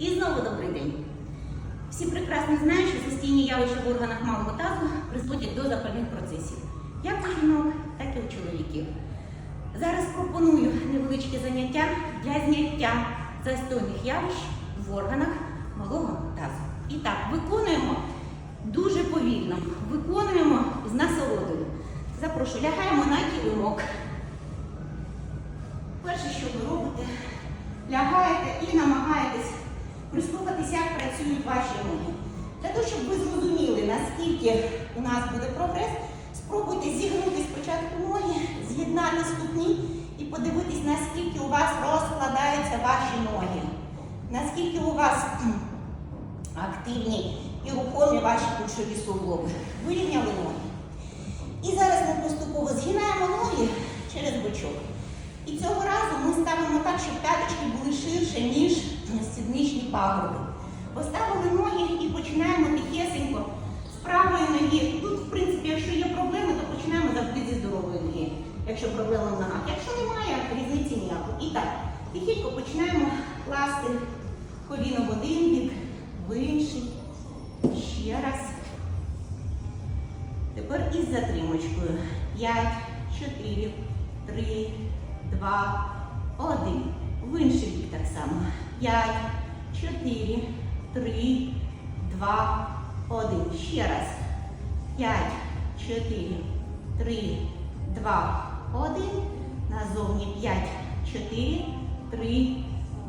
І знову добрий день. Всі прекрасно знають, що застійні явища в органах малого тазу призводять до запальних процесів, як у жінок, так і у чоловіків. Зараз пропоную невеличке заняття для зняття застойних явищ в органах малого тазу. І так, виконуємо дуже повільно, виконуємо з насолодою. Запрошую, лягаємо на килимок. Перше, що ви робите, лягаєте і намагаєтесь прислухатися, як працюють ваші ноги. Для того, щоб ви зрозуміли, наскільки у нас буде прогрес, спробуйте зігнути спочатку ноги, з'єднати ступні і подивитись, наскільки у вас розкладаються ваші ноги, наскільки у вас активні і рухомі ваші кульшові суглоби. Вирівняли ноги. І зараз ми поступово згинаємо ноги через бочок. І цього разу ми ставимо так, щоб п'яточки були ширше, сідничні пагорби. Поставили ноги і починаємо тихесенько з правої ноги. Тут, в принципі, якщо є проблеми, то починаємо завжди зі здорової ноги. Якщо проблема в ногах. Якщо немає, різниці ніякої. І так, тихенько починаємо класти коліно в один бік, в інший. Ще раз. Тепер із затримочкою. 5, 4, 3, 2, 1. В інший бік так само. 5, 4, 3, 2, 1. Ще раз. 5, 4, 3, 2, 1. Назовні 5, 4, 3,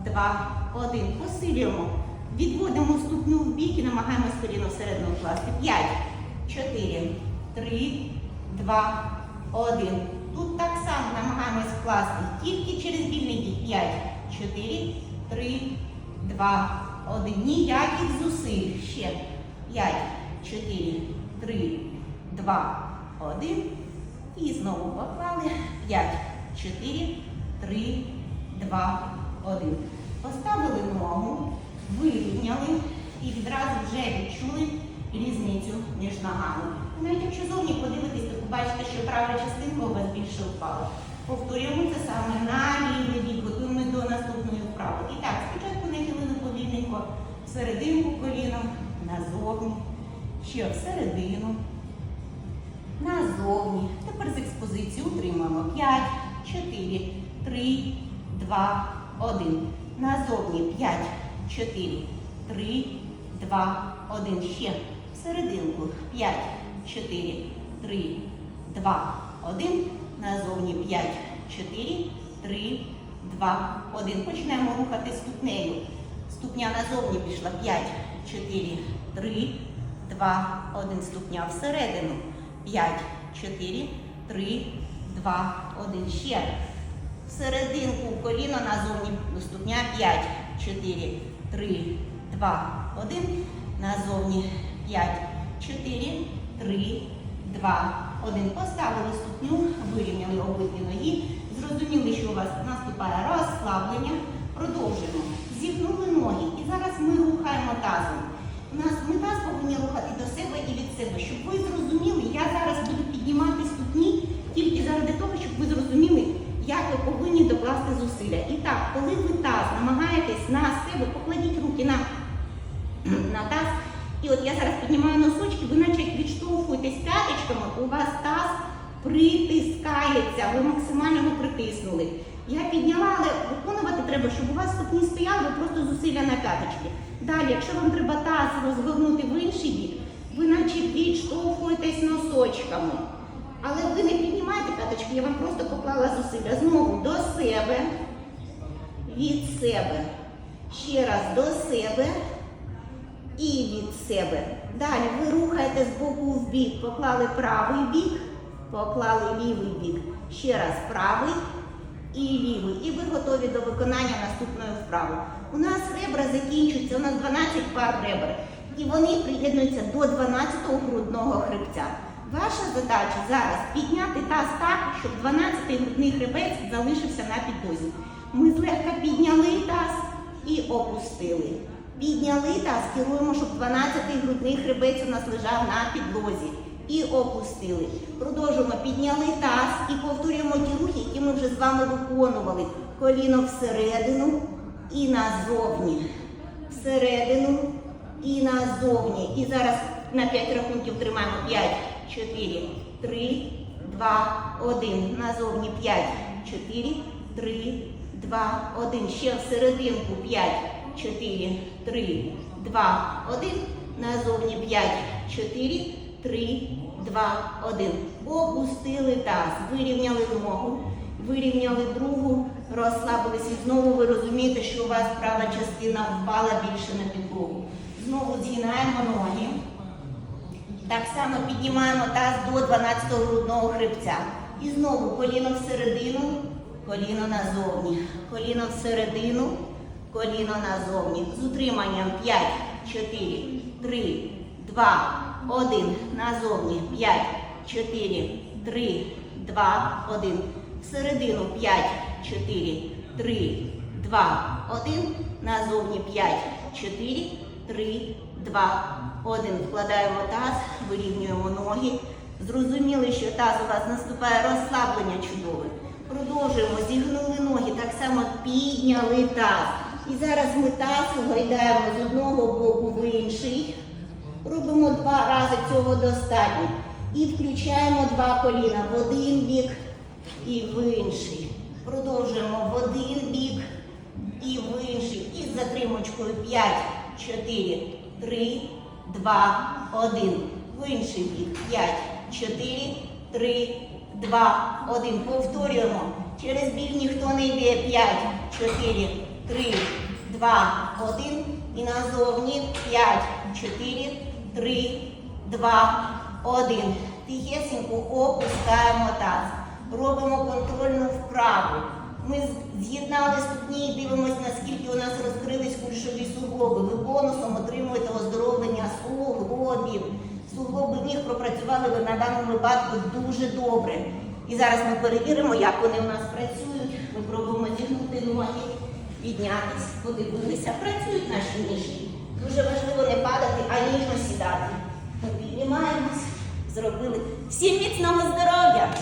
2, 1. Посилюємо. Відводимо ступню в бік і намагаємось коліно всередину вкласти. 5, 4, 3, 2, 1. Тут так само намагаємось вкласти тільки через вільний бік. 5, 4, 3, 2, 1. Ніяких зусиль. Ще. 5, 4, 3, 2, 1. І знову поклали. 5, 4, 3, 2, 1. Поставили ногу, вирівняли і відразу вже відчули різницю між ногами. Навіть якщо зовні подивитись, то побачите, що права частинка у вас більше впала. Повторюємо це саме на бік, готуємо до наступної вправи. І так, спочатку нахилили повільненько всерединку коліном, назовні, ще всередину, назовні. Тепер з експозиції утримуємо 5, 4, 3, 2, 1. Назовні 5, 4, 3, 2, 1. Ще всерединку 5, 4, 3, 2, 1. Назовні 5, 4, 3, 2, 1. Почнемо рухати ступнею. Ступня назовні пішла 5, 4, 3, 2, 1. Ступня всередину. 5, 4, 3, 2, 1. Ще. Всерединку коліно назовні ступня 5, 4, 3, 2, 1. Назовні 5, 4, 3, 2, 1. Поставили ступню, вирівняли обидві ноги. Зрозуміли, що у вас наступає розслаблення. Продовжуємо. Зігнули ноги. І зараз ми рухаємо тазом. У нас ми таз повинні рухати до себе і від себе. Щоб ви зрозуміли, я зараз буду піднімати ступні тільки заради того, щоб ви зрозуміли, як ви повинні докласти зусилля. І так, коли ви таз намагаєтесь на себе, покладіть руки на, на таз. І от я зараз піднімаю носочки, ви наче відштовхуєтесь п'яточками, у вас таз притискається, ви максимально його притиснули. Я підняла, але виконувати треба, щоб у вас ступні стояли, ви просто зусилля на п'яточки. Далі, якщо вам треба таз розгорнути в інший бік, ви наче відштовхуєтесь носочками. Але ви не піднімаєте п'яточки, я вам просто поклала зусилля. Знову до себе, від себе. Ще раз до себе і від себе. Далі ви рухаєте з боку в бік, поклали правий бік, поклали лівий бік. Ще раз правий і лівий. І ви готові до виконання наступної вправи. У нас ребра закінчуються, у нас 12 пар ребер. І вони приєднуються до 12-го грудного хребця. Ваша задача зараз підняти таз так, щоб 12-й грудний хребець залишився на підлозі. Ми злегка підняли таз і опустили. Підняли таз, керуємо, щоб 12-й грудний хребець у нас лежав на підлозі. І опустили. Продовжуємо, підняли таз і повторюємо ті рухи, які ми вже з вами виконували. Коліно всередину і назовні. всередину і назовні. І зараз на 5 рахунків тримаємо 5, 4, 3, 2, 1. Назовні 5, 4, 3, 2, 1. Ще всерединку 5, 4, 3, 2, 1. Назовні 5, 4, 3, 2, 1. Опустили таз, вирівняли ногу, вирівняли другу, розслабились і знову ви розумієте, що у вас права частина впала більше на підлогу. Знову згинаємо ноги. Так само піднімаємо таз до 12-го грудного хребця. І знову коліно всередину, коліно назовні. Коліно всередину, коліно назовні. З утриманням 5, 4, 3, 2, 1. Назовні 5, 4, 3, 2, 1. Всередину 5, 4, 3, 2, 1. Назовні 5, 4, 3, 2, 1. Вкладаємо таз, вирівнюємо ноги. Зрозуміли, що таз у вас наступає розслаблення чудове. Продовжуємо, зігнули ноги, так само підняли таз. І зараз ми таз гойдаємо з одного боку в інший. Робимо два рази цього достатньо. І включаємо два коліна в один бік і в інший. Продовжуємо в один бік і в інший. І з затримочкою 5, 4, 3, 2, 1. В інший бік 5, 4, 3, 2, 1. Повторюємо. Через біль ніхто не йде. 5, 4, 3, 2, 1. І назовні 5, 4, 3, 2, 1. Тихесенько опускаємо таз. Робимо контрольну вправу. Ми з'єднали ступні і дивимося, наскільки у нас розкрились кульшові суглоби. Ви бонусом отримуєте оздоровлення суглобів. Суглоби ніг пропрацювали ви на даному випадку дуже добре. І зараз ми перевіримо, як вони у нас працюють. Ми пробуємо зігнути ноги, піднятися, подивилися. Працюють наші ніжки. Дуже важливо не падати, а ніжно сідати. Ми піднімаємось, зробили. Всім міцного здоров'я!